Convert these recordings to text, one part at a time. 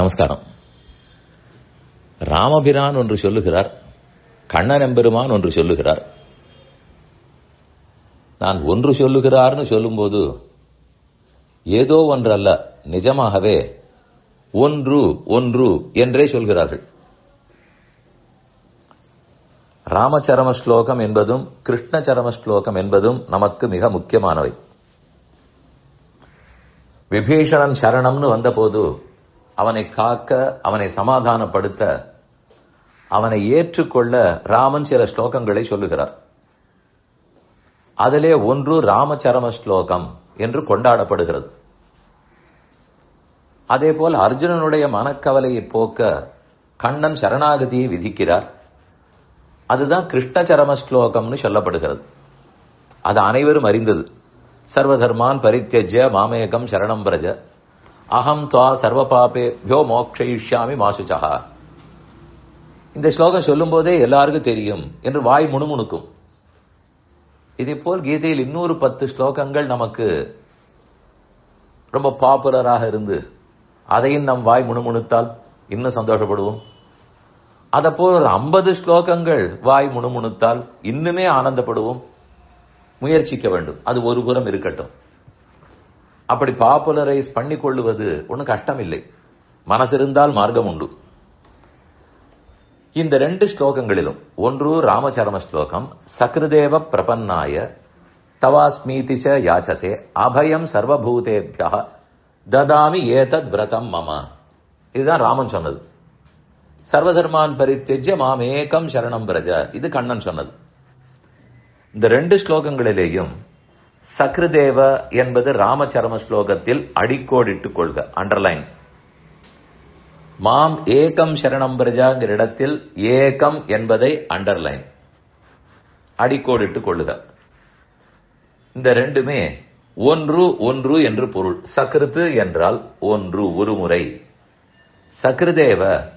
நமஸ்காரம். ராமபிரான் ஒன்று சொல்லுகிறார் கண்ணன் எம்பெருமான் ஒன்று சொல்லுகிறார். நான் ஒன்று சொல்லுகிறார்னு சொல்லும்போது ஏதோ ஒன்று அல்ல நிஜமாகவே ஒன்று ஒன்று என்றே சொல்கிறார்கள். ராமச்சரம ஸ்லோகம் என்பதும் கிருஷ்ணச்சரம ஸ்லோகம் என்பதும் நமக்கு மிக முக்கியமானவை. விபீஷணன் சரணம்னு வந்தபோது அவனை காக்க அவனை சமாதானப்படுத்த அவனை ஏற்றுக்கொள்ள ராமன் சில ஸ்லோகங்களை சொல்லுகிறார். அதிலே ஒன்று ராமச்சரம ஸ்லோகம் என்று கொண்டாடப்படுகிறது. அதேபோல் அர்ஜுனனுடைய மனக்கவலையை போக்க கண்ணன் சரணாகதியை விதிக்கிறார். அதுதான் கிருஷ்ணச்சரம ஸ்லோகம்னு சொல்லப்படுகிறது. அது அனைவரும் அறிந்தது. சர்வதர்மான் பரித்தியஜ மாமேகம் சரணம் பிரஜ. அகம் துவா சர்வ பாபேபியோ மோக்ஷயிஷ்யாமி மாசுச்சகா இந்த ஸ்லோகம் சொல்லும் போதே எல்லாருக்கும் தெரியும் என்று வாய் முணுமுணுக்கும். இதே போல் கீதையில் இன்னொரு பத்து ஸ்லோகங்கள் நமக்கு ரொம்ப பாப்புலராக இருந்து அதையும் நம் வாய் முணுமுணுத்தால் இன்னும் சந்தோஷப்படுவோம். அதை போல் ஒரு ஐம்பது ஸ்லோகங்கள் வாய் முணுமுணுத்தால் இன்னுமே ஆனந்தப்படுவோம். முயற்சிக்க வேண்டும். அது ஒரு புறம் இருக்கட்டும். அப்படி பாப்புலரைஸ் பண்ணி கொள்ளுவது ஒன்றும் கஷ்டம் இல்லை மனசிருந்தால் மார்க்கம் உண்டு. இந்த ரெண்டு ஸ்லோகங்களிலும் ஒன்று ராமச்சரம ஸ்லோகம் சக்ருதேவ பிரபன்னாய தவாஸ்மீதி ச யாச்சதே அபயம் சர்வபூதேபியா ததாமி ஏதத் விரதம் மம. இதுதான் ராமன் சொன்னது. சர்வதர்மான் பரித்தெஜ்ய மாமேகம் சரணம் பிரஜ. இது கண்ணன் சொன்னது. இந்த ரெண்டு ஸ்லோகங்களிலேயும் சக்ருதேவ என்பது ராமச்சரம ஸ்லோகத்தில் அடிக்கோடிட்டுக் கொள்க அண்டர்லைன் மாம் ஏகம் சரணம் பிரஜாங்கிற இடத்தில் ஏகம் என்பதை அண்டர்லைன் அடிக்கோடிட்டுக் கொள்ளுக. இந்த ரெண்டுமே ஒன்று ஒன்று என்று பொருள். சக்ருத்து என்றால் ஒன்று ஒரு முறை. சக்ருதேவ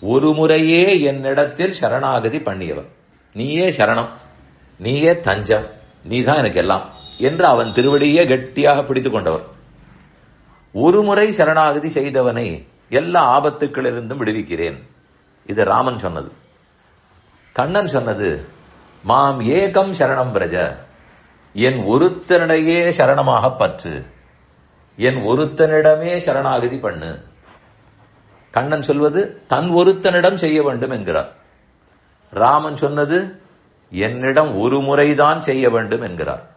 ஒரு முறையே என்னிடத்தில் சரணாகதி பண்ணியவன். நீயே சரணம். நீயே தஞ்சம். நீதான் எனக்கு எல்லாம். என்று அவன் திருவடியே கெட்டியாக பிடித்துக் கொண்டவர் ஒரு முறை சரணாகதி செய்தவனை எல்லா ஆபத்துக்களிலிருந்தும் விடுவிக்கிறேன். இது ராமன் சொன்னது. கண்ணன் சொன்னது மாம் ஏகம் சரணம் பிரஜ என் ஒருத்தனிடையே சரணமாக பற்று என் ஒருத்தனிடமே சரணாகதி பண்ணு. கண்ணன் சொல்வது தன் ஒருத்தனிடம் செய்ய வேண்டும் என்கிறார். ராமன் சொன்னது என்னிடம் ஒரு முறைதான் செய்ய வேண்டும் என்கிறார்.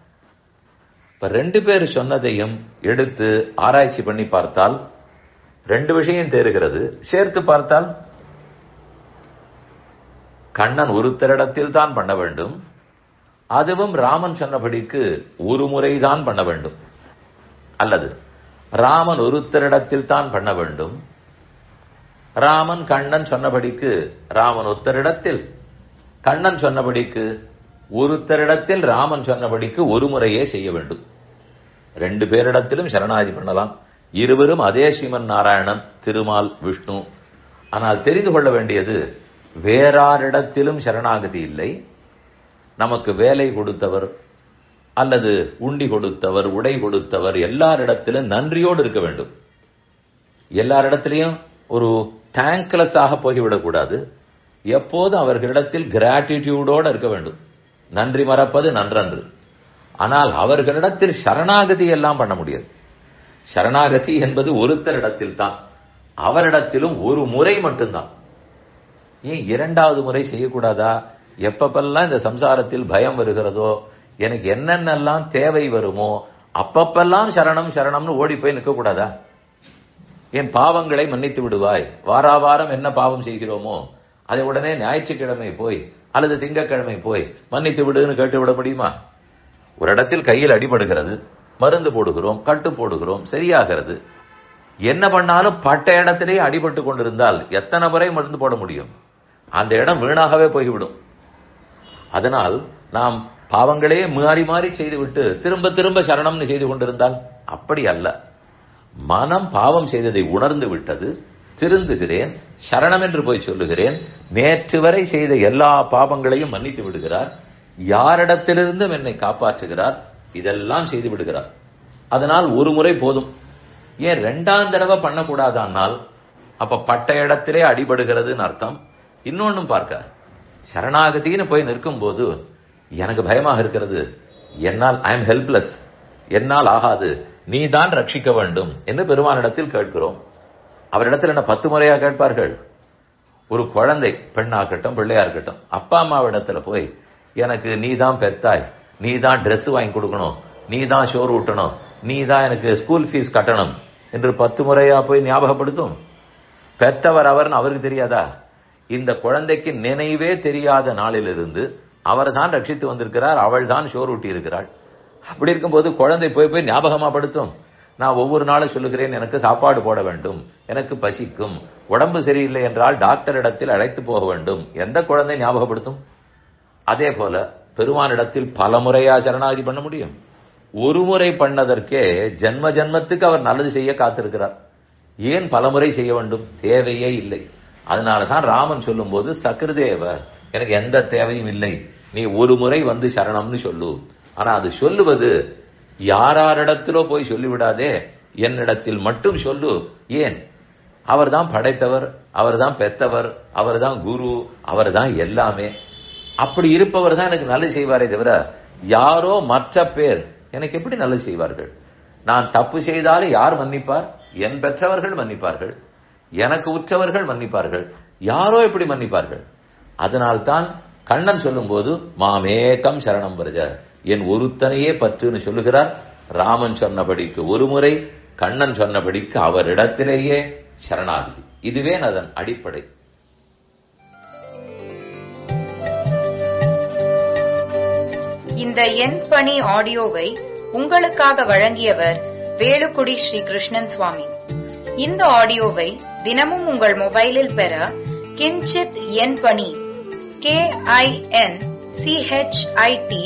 இப்ப ரெண்டு பேர் சொன்னதையும் எடுத்து ஆராய்ச்சி பண்ணி பார்த்தால் ரெண்டு விஷயம் தேறுகிறது. சேர்த்து பார்த்தால் கண்ணன் ஒருத்தரிடத்தில் தான் பண்ண வேண்டும். அதுவும் ராமன் சொன்னபடிக்கு ஒரு முறைதான் பண்ண வேண்டும். அல்லது ராமன் ஒருத்தரிடத்தில் தான் பண்ண வேண்டும். ராமன் கண்ணன் சொன்னபடிக்கு ராமன் ஒருத்தரிடத்தில் கண்ணன் சொன்னபடிக்கு ஒருத்தரிடத்தில் ராமன் சொன்னபடிக்கு ஒரு முறையே செய்ய வேண்டும். ரெண்டு பேரிடத்திலும் சரணாதி பண்ணலாம். இருவரும் அதே ஸ்ரீமன் நாராயணன் திருமால் விஷ்ணு. ஆனால் தெரிந்து கொள்ள வேண்டியது வேறாரிடத்திலும் சரணாகதி இல்லை. நமக்கு வேலை கொடுத்தவர் அல்லது உண்டி கொடுத்தவர் உடை கொடுத்தவர் எல்லாரிடத்திலும் நன்றியோடு இருக்க வேண்டும். எல்லாரிடத்திலையும் ஒரு தேங்க்லெஸ்ஸாக போய்விடக்கூடாது எப்போதும் அவர்களிடத்தில் கிராட்டிடியூடோடு இருக்க வேண்டும். நன்றி மறப்பது நன்றன்று. ஆனால் அவர்களிடத்தில் சரணாகதி எல்லாம் பண்ண முடியாது. சரணாகதி என்பது ஒருத்தரிடத்தில் தான் அவரிடத்திலும் ஒரு முறை மட்டும்தான். ஏன் இரண்டாவது முறை செய்யக்கூடாதா? எப்பப்பெல்லாம் இந்த சம்சாரத்தில் பயம் வருகிறதோ எனக்கு என்னென்னலாம் தேவை வருமோ அப்பப்பெல்லாம் சரணம் சரணம்னு ஓடி போய் நிற்கக்கூடாதா? என் பாவங்களை மன்னித்து விடுவாய். வாராவாரம் என்ன பாவம் செய்கிறோமோ அதை உடனே ஞாயிற்றுக்கிழமை போய் அல்லது திங்கக்கிழமை போய் மன்னித்து விடுன்னு கேட்டு விட முடியுமா? ஒரு இடத்தில் கையில் அடிபடுகிறது மருந்து போடுகிறோம் கட்டு போடுகிறோம் சரியாகிறது. என்ன பண்ணாலும் பட்ட இடத்திலேயே அடிபட்டு கொண்டிருந்தால் எத்தனை முறை மருந்து போட முடியும்? அந்த இடம் வீணாகவே போய்விடும். அதனால் நாம் பாவங்களே மாறி மாறி செய்துவிட்டு திரும்ப திரும்ப சரணம்னு செய்து கொண்டிருந்தால் அப்படி அல்ல. மனம் பாவம் செய்ததை உணர்ந்து விட்டது திருந்துகிறேன் சரணம் என்று போய் சொல்லுகிறேன் நேற்று வரை செய்த எல்லா பாவங்களையும் மன்னித்து விடுகிறார். யாரிடத்திலிருந்தும் என்னை காப்பாற்றுகிறார். இதெல்லாம் செய்து விடுகிறார். அதனால் ஒரு முறை போதும். ஏன் ரெண்டாம் தடவை பண்ணக்கூடாதானால் அப்ப பட்ட இடத்திலே அடிபடுகிறதுன்னு அர்த்தம். இன்னொன்னும் பார்க்க சரணாகதின்னு போய் நிற்கும் போது எனக்கு பயமாக இருக்கிறது. என்னால் ஐ எம் ஹெல்ப்லெஸ் என்னால் ஆகாது. நீ தான் ரட்சிக்க வேண்டும் என்று பெருமானிடத்தில் கேட்கிறோம். அவரிடத்தில் என்ன பத்து முறையாக கேட்பார்கள்? ஒரு குழந்தை பெண்ணாகட்டும் பிள்ளையா இருக்கட்டும் அப்பா அம்மாவிடத்துல போய் எனக்கு நீ தான் பெத்தாய் நீ தான் ட்ரெஸ் வாங்கி கொடுக்கணும் நீ தான் ஷோர் ஊட்டணும் நீ தான் எனக்கு ஸ்கூல் ஃபீஸ் கட்டணும் என்று பத்து முறையா போய் ஞாபகப்படுத்தும்? பெத்தவர் அவர்னு அவருக்கு தெரியாதா? இந்த குழந்தைக்கு நினைவே தெரியாத நாளிலிருந்து அவர் தான் ரட்சித்து வந்திருக்கிறார் அவள் தான் ஷோர் ஊட்டி இருக்கிறாள் அப்படி இருக்கும்போது குழந்தை போய் போய் ஞாபகமா படுத்தும். நான் ஒவ்வொரு நாளும் சொல்லுகிறேன் எனக்கு சாப்பாடு போட வேண்டும் எனக்கு பசிக்கும் உடம்பு சரியில்லை என்றால் டாக்டர் இடத்தில் அழைத்து போக வேண்டும். எந்த குழந்தை ஞாபகப்படுத்தும்? அதே போல பெருமானிடத்தில் பல முறையா சரணாகதி பண்ண முடியும். ஒரு முறை பண்ணதற்கே ஜென்ம ஜென்மத்துக்கு அவர் நல்லது செய்ய காத்திருக்கிறார். ஏன் பலமுறை செய்ய வேண்டும்? தேவையே இல்லை. அதனாலதான் ராமன் சொல்லும்போது சகிருதேவ எனக்கு எந்த தேவையும் இல்லை. நீ ஒரு முறை வந்து சரணம்னு சொல்லு. ஆனா அது சொல்லுவது யாராரிடத்திலோ போய் சொல்லிவிடாதே. என்னிடத்தில் மட்டும் சொல்லு. ஏன்? அவர்தான் படைத்தவர் அவர்தான் பெத்தவர் அவர்தான் குரு அவர்தான் எல்லாமே. அப்படி இருப்பவர் தான் எனக்கு நல்லது செய்வாரே தவிர யாரோ மற்ற பேர் எனக்கு எப்படி நல்லது செய்வார்கள்? நான் தப்பு செய்தாலும் யார் மன்னிப்பார்? என் பெற்றவர்கள் மன்னிப்பார்கள். எனக்கு உற்றவர்கள் மன்னிப்பார்கள். யாரோ எப்படி மன்னிப்பார்கள்? அதனால்தான் கண்ணன் சொல்லும்போது மாமேகம் சரணம் பிரஜ. என் ஒருத்தனையே பற்றுன்னு சொல்லுகிறார். ராமன் சொன்னபடிக்கு ஒரு முறை கண்ணன் சொன்னபடிக்கு அவரிடத்திலேயே சரணாகதி. இதுவே அதன் அடிப்படை. இந்த என் பணி ஆடியோவை உங்களுக்காக வழங்கியவர் வேலுக்குடி ஸ்ரீ கிருஷ்ணன் சுவாமி. இந்த ஆடியோவை தினமும் உங்கள் மொபைலில் பெற கிஞ்சித் என் பணி கே ஐ என் சிஹெச்ஐடி